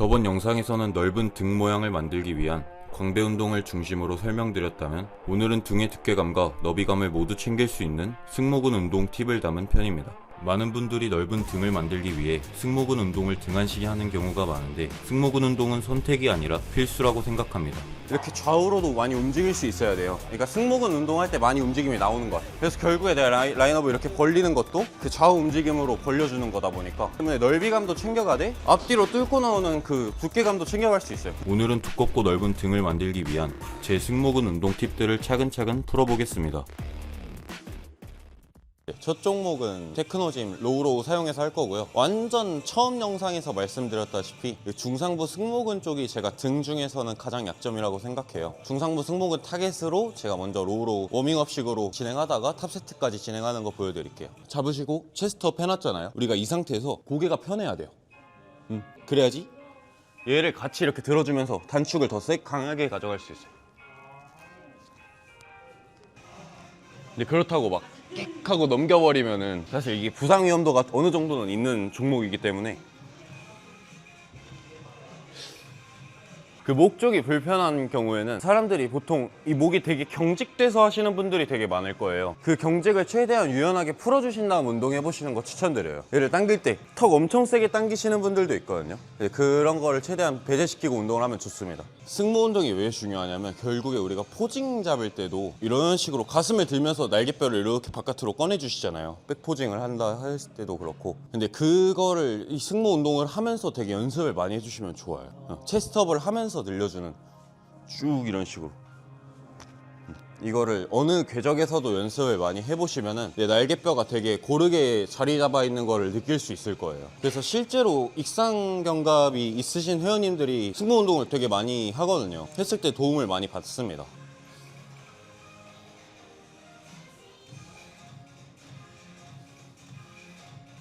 저번 영상에서는 넓은 등 모양을 만들기 위한 광배 운동을 중심으로 설명드렸다면 오늘은 등의 두께감과 너비감을 모두 챙길 수 있는 승모근 운동 팁을 담은 편입니다. 많은 분들이 넓은 등을 만들기 위해 승모근 운동을 등한시게 하는 경우가 많은데 승모근 운동은 선택이 아니라 필수라고 생각합니다. 이렇게 좌우로도 많이 움직일 수 있어야 돼요. 그러니까 승모근 운동할 때 많이 움직임이 나오는 것. 그래서 결국에 내가 라인, 라인업을 이렇게 벌리는 것도 그 좌우 움직임으로 벌려주는 거다 보니까 때문에 넓이감도 챙겨가되 앞뒤로 뚫고 나오는 그 두께감도 챙겨갈 수 있어요. 오늘은 두껍고 넓은 등을 만들기 위한 제 승모근 운동 팁들을 차근차근 풀어보겠습니다. 첫 종목은 테크노짐 로우로우 사용해서 할 거고요. 완전 처음 영상에서 말씀드렸다시피 이 중상부 승모근 쪽이 제가 등 중에서는 가장 약점이라고 생각해요. 중상부 승모근 타겟으로 제가 먼저 로우로우 워밍업식으로 진행하다가 탑세트까지 진행하는 거 보여드릴게요. 잡으시고 체스트업 해놨잖아요. 우리가 이 상태에서 고개가 편해야 돼요. 음, 그래야지 얘를 같이 이렇게 들어주면서 단축을 더 세, 강하게 가져갈 수 있어요. 근데 그렇다고 막 끽 하고 넘겨버리면은 사실 이게 부상 위험도가 어느 정도는 있는 종목이기 때문에 그 목 쪽이 불편한 경우에는 사람들이 보통 이 목이 되게 경직돼서 하시는 분들이 되게 많을 거예요. 그 경직을 최대한 유연하게 풀어주신 다음 운동해 보시는 거 추천드려요. 얘를 당길 때 턱 엄청 세게 당기시는 분들도 있거든요. 네, 그런 거를 최대한 배제시키고 운동을 하면 좋습니다. 승모 운동이 왜 중요하냐면 결국에 우리가 포징 잡을 때도 이런 식으로 가슴을 들면서 날개뼈를 이렇게 바깥으로 꺼내 주시잖아요. 백 포징을 한다 했을 때도 그렇고. 근데 그거를 이 승모 운동을 하면서 되게 연습을 많이 해주시면 좋아요. 어, 체스트업을 하면서 늘려주는 쭉 이런 식으로. 이거를 어느 궤적에서도 연습을 많이 해보시면은 내 날개뼈가 되게 고르게 자리 잡아 있는 거를 느낄 수 있을 거예요. 그래서 실제로 익상 견갑이 있으신 회원님들이 승모 운동을 되게 많이 하거든요. 했을 때 도움을 많이 받습니다.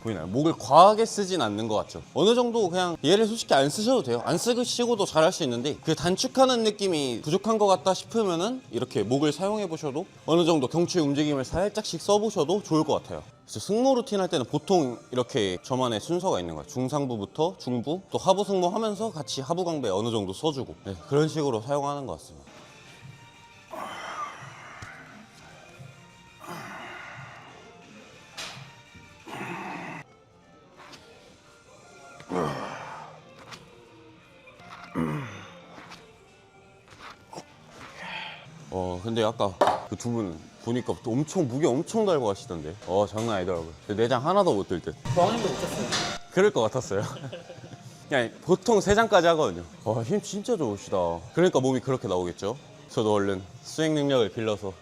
보이나요? 목을 과하게 쓰진 않는 것 같죠? 어느 정도 그냥 얘를 솔직히 안 쓰셔도 돼요. 안 쓰시고도 잘 할 수 있는데 그 단축하는 느낌이 부족한 것 같다 싶으면은 이렇게 목을 사용해 보셔도 어느 정도 경추의 움직임을 살짝씩 써보셔도 좋을 것 같아요. 승모 루틴 할 때는 보통 이렇게 저만의 순서가 있는 거예요. 중상부부터 중부 또 하부 승모 하면서 같이 하부 강배 어느 정도 써주고 네, 그런 식으로 사용하는 것 같습니다. 두 분 보니까 엄청 무게 엄청 달고 하시던데. 어 장난 아니더라고요. 내장 하나도 못 들 듯. 저항도 못했어요. 그럴 것 같았어요. 그냥 보통 세 장까지 하거든요. 와 힘 진짜 좋으시다. 그러니까 몸이 그렇게 나오겠죠? 저도 얼른 수행 능력을 빌려서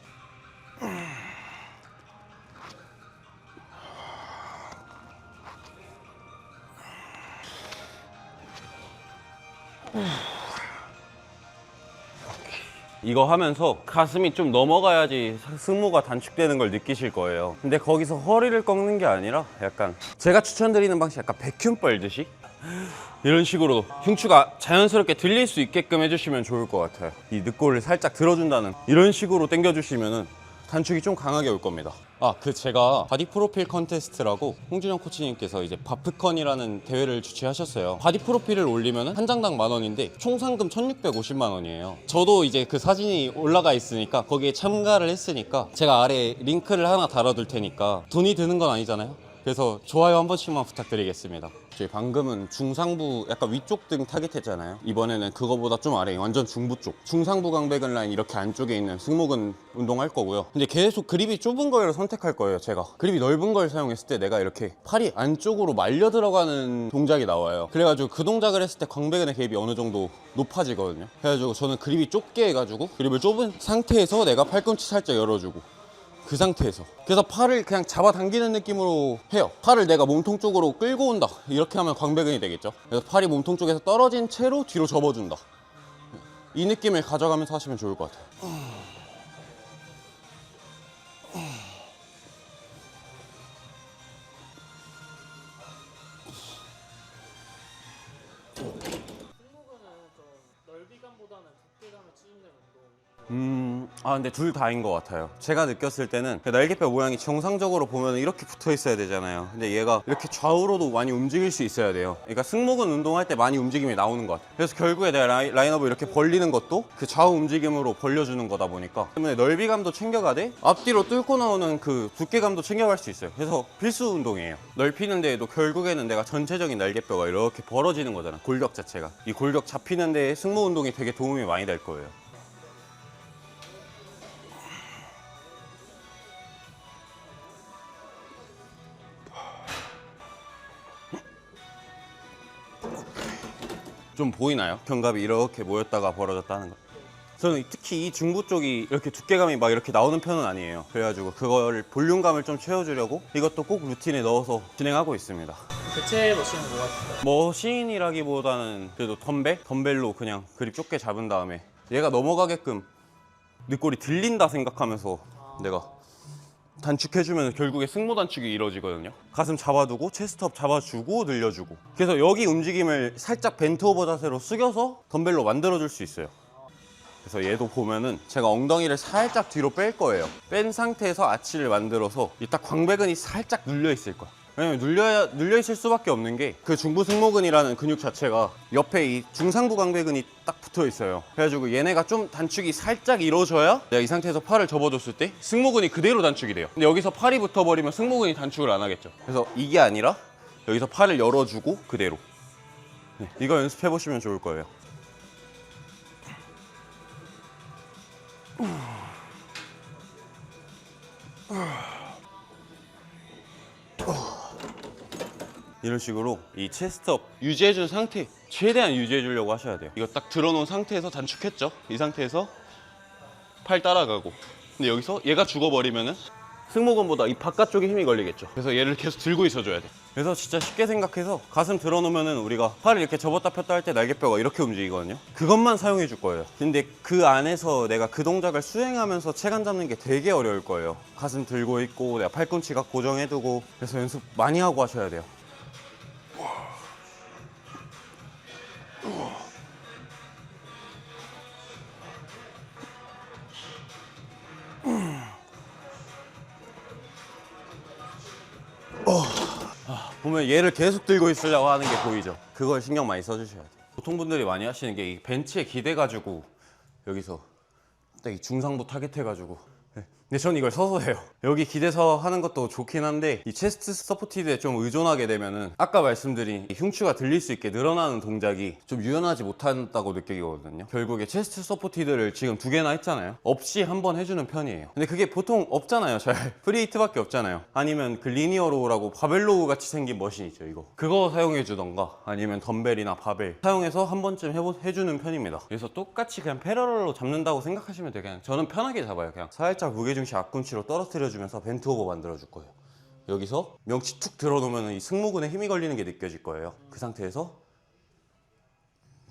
이거 하면서 가슴이 좀 넘어가야지 승모가 단축되는 걸 느끼실 거예요. 근데 거기서 허리를 꺾는 게 아니라 약간 제가 추천드리는 방식 약간 백큐 뻘듯이 이런 식으로 흉추가 자연스럽게 들릴 수 있게끔 해주시면 좋을 것 같아요. 이 늑골을 살짝 들어준다는 이런 식으로 당겨주시면은 단축이 좀 강하게 올 겁니다. 아, 그 제가 바디 프로필 컨테스트라고 홍준영 코치님께서 이제 바프컨이라는 대회를 주최하셨어요. 바디 프로필을 올리면 한 장당 만 원인데 총 상금 1,650만 원이에요. 저도 이제 그 사진이 올라가 있으니까 거기에 참가를 했으니까 제가 아래 링크를 하나 달아둘 테니까 돈이 드는 건 아니잖아요. 그래서 좋아요 한 번씩만 부탁드리겠습니다. 저희 방금은 중상부 약간 위쪽 등 타겟했잖아요. 이번에는 그거보다 좀 아래 완전 중부 쪽 중상부 강배근 라인 이렇게 안쪽에 있는 승모근 운동할 거고요. 근데 계속 그립이 좁은 거를 선택할 거예요. 제가 그립이 넓은 걸 사용했을 때 내가 이렇게 팔이 안쪽으로 말려 들어가는 동작이 나와요. 그래가지고 그 동작을 했을 때 광배근의 갭이 어느 정도 높아지거든요. 그래가지고 저는 그립이 좁게 해가지고 그립을 좁은 상태에서 내가 팔꿈치 살짝 열어주고 그 상태에서. 그래서 팔을 그냥 잡아당기는 느낌으로 해요. 팔을 내가 몸통 쪽으로 끌고 온다. 이렇게 하면 광배근이 되겠죠. 그래서 팔이 몸통 쪽에서 떨어진 채로 뒤로 접어준다. 이 느낌을 가져가면서 하시면 좋을 것 같아요 아 근데 둘 다인 것 같아요. 제가 느꼈을 때는 그 날개뼈 모양이 정상적으로 보면 이렇게 붙어 있어야 되잖아요. 근데 얘가 이렇게 좌우로도 많이 움직일 수 있어야 돼요. 그러니까 승모근 운동할 때 많이 움직임이 나오는 것 같아요. 그래서 결국에 내가 라인, 라인업을 이렇게 벌리는 것도 그 좌우 움직임으로 벌려주는 거다 보니까 때문에 넓이감도 챙겨가되 앞뒤로 뚫고 나오는 그 두께감도 챙겨갈 수 있어요. 그래서 필수 운동이에요. 넓히는 데에도 결국에는 내가 전체적인 날개뼈가 이렇게 벌어지는 거잖아. 골격 자체가. 이 골격 잡히는 데에 승모 운동이 되게 도움이 많이 될 거예요. 좀 보이나요? 견갑이 이렇게 모였다가 벌어졌다는 거. 저는 특히 이 중부 쪽이 이렇게 두께감이 막 이렇게 나오는 편은 아니에요. 그래가지고 그걸 볼륨감을 좀 채워주려고 이것도 꼭 루틴에 넣어서 진행하고 있습니다. 대체 머신은 뭐 같아요? 머신이라기보다는 그래도 덤벨? 덤벨로 그냥 그립 좁게 잡은 다음에 얘가 넘어가게끔 늑골이 들린다 생각하면서 내가 단축해주면 결국에 승모 단축이 이루어지거든요. 가슴 잡아두고 체스트업 잡아주고 늘려주고. 그래서 여기 움직임을 살짝 벤트 오버 자세로 숙여서 덤벨로 만들어줄 수 있어요. 그래서 얘도 보면은 제가 엉덩이를 살짝 뒤로 뺄 거예요. 뺀 상태에서 아치를 만들어서 이 딱 광배근이 살짝 눌려 있을 거야. 왜냐면 눌려 눌려 있을 수밖에 없는 게 그 중부 승모근이라는 근육 자체가 옆에 이 중상부 광배근이 딱 붙어 있어요. 그래가지고 얘네가 좀 단축이 살짝 이루어져야 내가 이 상태에서 팔을 접어줬을 때 승모근이 그대로 단축이 돼요. 근데 여기서 팔이 붙어버리면 승모근이 단축을 안 하겠죠. 그래서 이게 아니라 여기서 팔을 열어주고 그대로. 네, 이거 연습해 보시면 좋을 거예요. 이런 식으로 이 체스트업 유지해준 상태. 최대한 유지해주려고 하셔야 돼요. 이거 딱 들어놓은 상태에서 단축했죠? 이 상태에서 팔 따라가고. 근데 여기서 얘가 죽어버리면은 승모근보다 이 바깥쪽에 힘이 걸리겠죠. 그래서 얘를 계속 들고 있어줘야 돼. 그래서 진짜 쉽게 생각해서 가슴 들어놓으면은 우리가 팔을 이렇게 접었다 폈다 할 때 날개뼈가 이렇게 움직이거든요. 그것만 사용해 줄 거예요. 근데 그 안에서 내가 그 동작을 수행하면서 체간 잡는 게 되게 어려울 거예요. 가슴 들고 있고 내가 팔꿈치가 고정해두고 그래서 연습 많이 하고 하셔야 돼요 보면 얘를 계속 들고 있으려고 하는 게 보이죠? 그걸 신경 많이 써주셔야 돼요. 보통 분들이 많이 하시는 게 이 벤치에 기대가지고 여기서 딱 이 중상부 타겟해가지고 네. 근데 전 이걸 서서 해요. 여기 기대서 하는 것도 좋긴 한데 이 체스트 서포티드에 좀 의존하게 되면은 아까 말씀드린 이 흉추가 들릴 수 있게 늘어나는 동작이 좀 유연하지 못한다고 느끼거든요. 결국에 체스트 서포티드를 지금 두 개나 했잖아요. 없이 한 번 해주는 편이에요. 근데 그게 보통 없잖아요. 잘 프리히트밖에 없잖아요. 아니면 그 리니어로우라고 바벨로우 같이 생긴 머신 있죠. 이거 그거 사용해 주던가 아니면 덤벨이나 바벨 사용해서 한 번쯤 해보, 해주는 편입니다. 그래서 똑같이 그냥 패러럴로 잡는다고 생각하시면 돼요. 그냥 저는 편하게 잡아요. 그냥 살짝 무게중심 앞꿈치로 떨어뜨려주면서 벤트 오버 만들어 줄 거예요. 여기서 명치 툭 들어놓으면 이 승모근에 힘이 걸리는 게 느껴질 거예요. 그 상태에서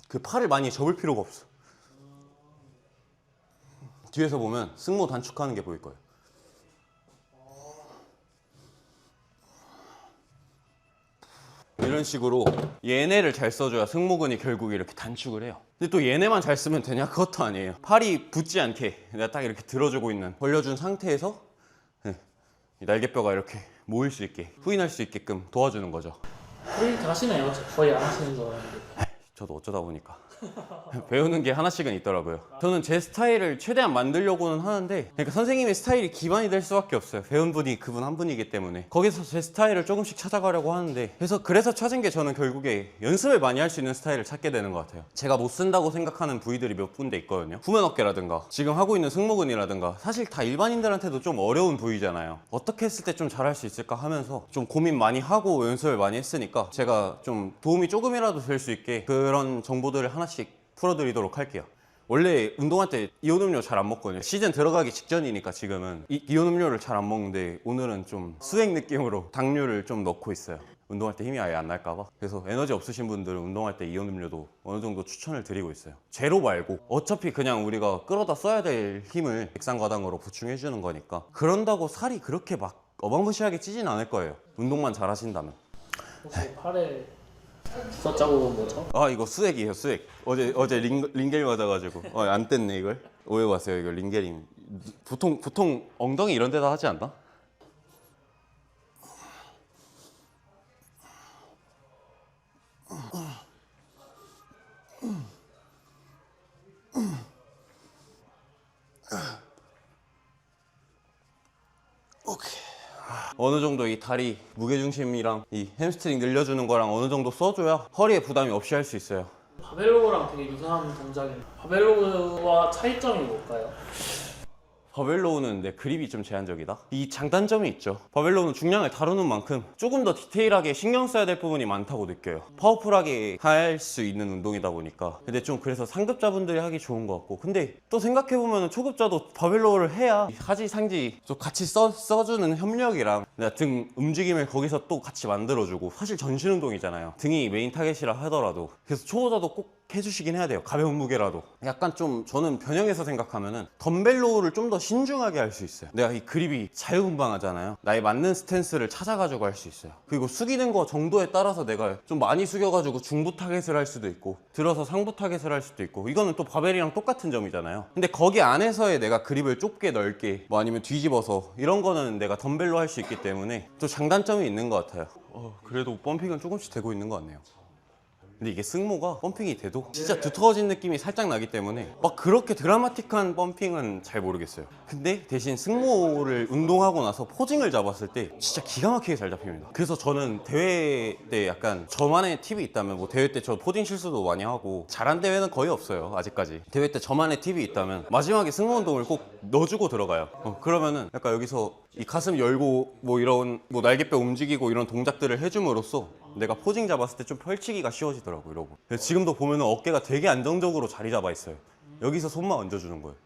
그 팔을 많이 접을 필요가 없어. 뒤에서 보면 승모 단축하는 게 보일 거예요. 이런 식으로 얘네를 잘 써줘야 승모근이 결국 이렇게 단축을 해요. 근데 또 얘네만 잘 쓰면 되냐? 그것도 아니에요. 팔이 붙지 않게 내가 딱 이렇게 들어주고 있는 벌려준 상태에서 네, 이 날개뼈가 이렇게 모일 수 있게 후인할 수 있게끔 도와주는 거죠. 프리히트 하시네요. 거의 안 하시는 줄 알았는데. 저도 어쩌다 보니까 배우는 게 하나씩은 있더라고요. 저는 제 스타일을 최대한 만들려고는 하는데, 그러니까 선생님의 스타일이 기반이 될 수밖에 없어요. 배운 분이 그분 한 분이기 때문에 거기서 제 스타일을 조금씩 찾아가려고 하는데, 그래서 그래서 찾은 게 저는 결국에 연습을 많이 할 수 있는 스타일을 찾게 되는 것 같아요. 제가 못 쓴다고 생각하는 부위들이 몇 군데 있거든요. 후면 어깨라든가 지금 하고 있는 승모근이라든가 사실 다 일반인들한테도 좀 어려운 부위잖아요. 어떻게 했을 때 좀 잘할 수 있을까 하면서 좀 고민 많이 하고 연습을 많이 했으니까 제가 좀 도움이 조금이라도 될 수 있게 그런 정보들을 하나씩 풀어드리도록 할게요. 원래 운동할 때 이온 음료 잘 안 먹거든요. 시즌 들어가기 직전이니까 지금은 이, 이온 음료를 잘 안 먹는데 오늘은 좀 수액 느낌으로 당류를 좀 넣고 있어요. 운동할 때 힘이 아예 안 날까봐. 그래서 에너지 없으신 분들은 운동할 때 이온 음료도 어느 정도 추천을 드리고 있어요. 제로 말고 어차피 그냥 우리가 끌어다 써야 될 힘을 백상과당으로 보충해 주는 거니까 그런다고 살이 그렇게 막 어마무시하게 찌진 않을 거예요. 운동만 잘 하신다면. 혹시 팔에 저 자국은 뭐죠? 아 이거 수액이에요 수액 어제 어제 링, 링겔 맞아가지고 어, 안 뗐네 이걸 오해 왔어요 이거 링겔임 보통 보통 엉덩이 이런 데다 하지 않나? 어느 정도 이 다리 무게중심이랑 이 햄스트링 늘려주는 거랑 어느 정도 써줘야 허리에 부담이 없이 할 수 있어요 바벨로우랑 되게 유사한 동작인데 바벨로우와 차이점이 뭘까요? 바벨로우는 내 그립이 좀 제한적이다. 이 장단점이 있죠. 바벨로우는 중량을 다루는 만큼 조금 더 디테일하게 신경 써야 될 부분이 많다고 느껴요. 파워풀하게 할 수 있는 운동이다 보니까. 근데 좀 그래서 상급자분들이 하기 좋은 것 같고. 근데 또 생각해보면 초급자도 바벨로우를 해야 하지 상지 또 같이 써, 써주는 협력이랑 등 움직임을 거기서 또 같이 만들어주고. 사실 전신 운동이잖아요. 등이 메인 타겟이라 하더라도. 그래서 초보자도 꼭 해주시긴 해야 돼요. 가벼운 무게라도. 약간 좀 저는 변형해서 생각하면은 덤벨 로우를 좀 더 신중하게 할 수 있어요. 내가 이 그립이 자유분방하잖아요. 나에 맞는 스탠스를 찾아가지고 할 수 있어요. 그리고 숙이는 거 정도에 따라서 내가 좀 많이 숙여가지고 중부 타겟을 할 수도 있고 들어서 상부 타겟을 할 수도 있고 이거는 또 바벨이랑 똑같은 점이잖아요. 근데 거기 안에서의 내가 그립을 좁게 넓게 뭐 아니면 뒤집어서 이런 거는 내가 덤벨로 할 수 있기 때문에 또 장단점이 있는 것 같아요. 어, 그래도 펌핑은 조금씩 되고 있는 것 같네요. 근데 이게 승모가 펌핑이 돼도 진짜 두터워진 느낌이 살짝 나기 때문에 막 그렇게 드라마틱한 펌핑은 잘 모르겠어요. 근데 대신 승모를 운동하고 나서 포징을 잡았을 때 진짜 기가 막히게 잘 잡힙니다. 그래서 저는 대회 때 약간 저만의 팁이 있다면 뭐 대회 때 저 포징 실수도 많이 하고 잘한 대회는 거의 없어요. 아직까지. 대회 때 저만의 팁이 있다면 마지막에 승모 운동을 꼭 넣어주고 들어가요. 어, 그러면은 약간 여기서 이 가슴 열고 뭐 이런 뭐 날개뼈 움직이고 이런 동작들을 해줌으로써 내가 포징 잡았을 때 좀 펼치기가 쉬워지더라고 이러고. 그래서 지금도 보면은 어깨가 되게 안정적으로 자리 잡아 있어요. 여기서 손만 얹어주는 거예요.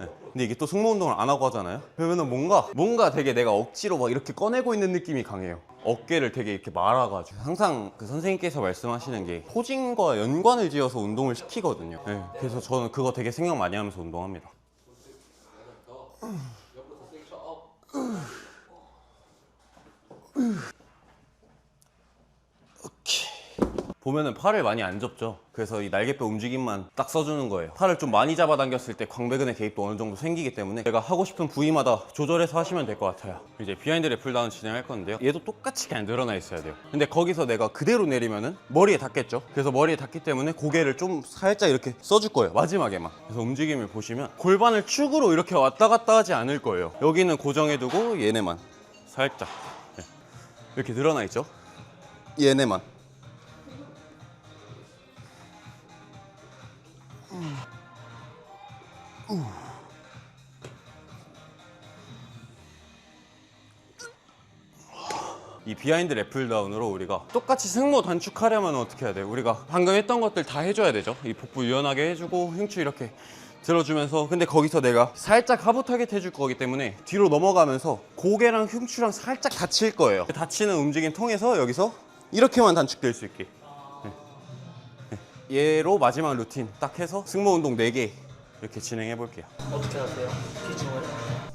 네. 근데 이게 또 승모 운동을 안 하고 하잖아요? 그러면은 뭔가 뭔가 되게 내가 억지로 막 이렇게 꺼내고 있는 느낌이 강해요. 어깨를 되게 이렇게 말아가지고. 항상 그 선생님께서 말씀하시는 게 포징과 연관을 지어서 운동을 시키거든요. 네. 그래서 저는 그거 되게 생각 많이 하면서 운동합니다 으흐. 으흐. 보면은 팔을 많이 안 접죠. 그래서 이 날개뼈 움직임만 딱 써주는 거예요. 팔을 좀 많이 잡아당겼을 때 광배근의 개입도 어느 정도 생기기 때문에 제가 하고 싶은 부위마다 조절해서 하시면 될 것 같아요. 이제 비하인드 랩풀다운 진행할 건데요. 얘도 똑같이 그냥 늘어나 있어야 돼요. 근데 거기서 내가 그대로 내리면은 머리에 닿겠죠. 그래서 머리에 닿기 때문에 고개를 좀 살짝 이렇게 써줄 거예요. 마지막에만. 그래서 움직임을 보시면 골반을 축으로 이렇게 왔다 갔다 하지 않을 거예요. 여기는 고정해두고 얘네만 살짝 네. 이렇게 늘어나 있죠. 얘네만. 이 비하인드 랩풀다운으로 우리가 똑같이 승모 단축하려면 어떻게 해야 돼요? 우리가 방금 했던 것들 다 해줘야 되죠. 이 복부 유연하게 해주고 흉추 이렇게 들어주면서 근데 거기서 내가 살짝 하부 타겟 해줄 거기 때문에 뒤로 넘어가면서 고개랑 흉추랑 살짝 닫힐 거예요. 닫히는 움직임 통해서 여기서 이렇게만 단축될 수 있게. 얘로 마지막 루틴 딱 해서 승모 운동 4개 이렇게 진행해 볼게요. 어떻게 하세요? 기준을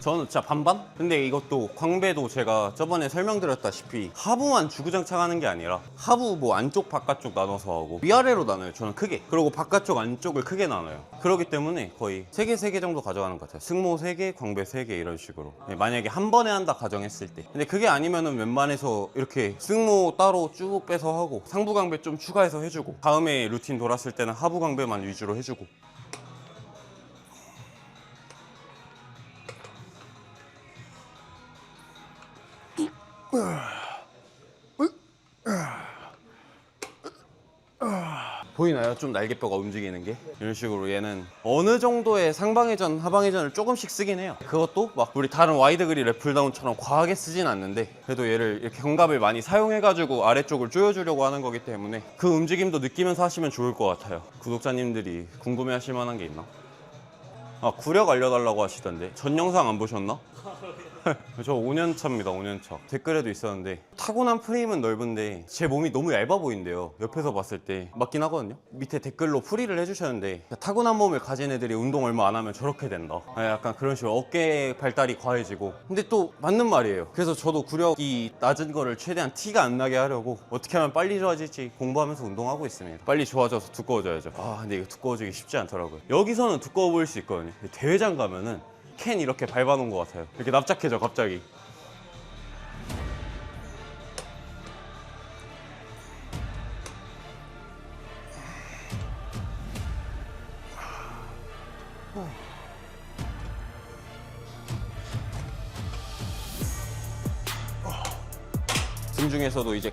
저는 진짜 반반? 근데 이것도 광배도 제가 저번에 설명드렸다시피 하부만 주구장창 하는 게 아니라 하부 뭐 안쪽 바깥쪽 나눠서 하고 위아래로 나눠요 저는 크게. 그리고 바깥쪽 안쪽을 크게 나눠요. 그렇기 때문에 거의 3개 3개 정도 가져가는 것 같아요. 승모 3개 광배 3개 이런 식으로. 네, 만약에 한 번에 한다 가정했을 때. 근데 그게 아니면은 웬만해서 이렇게 승모 따로 쭉 빼서 하고 상부 광배 좀 추가해서 해주고 다음에 루틴 돌았을 때는 하부 광배만 위주로 해주고 보이나요? 좀 날개뼈가 움직이는 게 이런 식으로 얘는 어느 정도의 상방회전, 하방회전을 조금씩 쓰긴 해요. 그것도 막 우리 다른 와이드 그리 랩풀다운처럼 과하게 쓰진 않는데 그래도 얘를 이렇게 견갑을 많이 사용해가지고 아래쪽을 조여주려고 하는 거기 때문에 그 움직임도 느끼면서 하시면 좋을 것 같아요. 구독자님들이 궁금해하실 만한 게 있나? 아 구력 알려달라고 하시던데 전 영상 안 보셨나? 저 5년 차입니다, 5년 차. 댓글에도 있었는데 타고난 프레임은 넓은데 제 몸이 너무 얇아 보인대요. 옆에서 봤을 때 맞긴 하거든요. 밑에 댓글로 풀이를 해주셨는데 타고난 몸을 가진 애들이 운동 얼마 안 하면 저렇게 된다. 아, 약간 그런 식으로 어깨 발달이 과해지고. 근데 또 맞는 말이에요. 그래서 저도 구력이 낮은 거를 최대한 티가 안 나게 하려고 어떻게 하면 빨리 좋아질지 공부하면서 운동하고 있습니다. 빨리 좋아져서 두꺼워져야죠. 아 근데 이거 두꺼워지기 쉽지 않더라고요. 여기서는 두꺼워 보일 수 있거든요. 대회장 가면은 캔 이렇게 밟아놓은 것 같아요. 이렇게 납작해져 갑자기.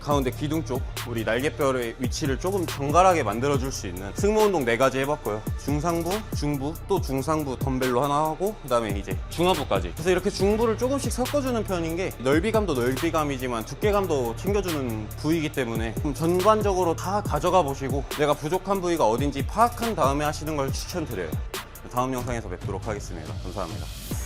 가운데 기둥 쪽 우리 날개뼈의 위치를 조금 정갈하게 만들어줄 수 있는 승모 운동 네 가지 해봤고요. 중상부, 중부, 또 중상부 덤벨로 하나 하고 그다음에 이제 중하부까지. 그래서 이렇게 중부를 조금씩 섞어주는 편인 게 넓이감도 넓이감이지만 두께감도 챙겨주는 부위이기 때문에 좀 전반적으로 다 가져가 보시고 내가 부족한 부위가 어딘지 파악한 다음에 하시는 걸 추천드려요. 다음 영상에서 뵙도록 하겠습니다. 감사합니다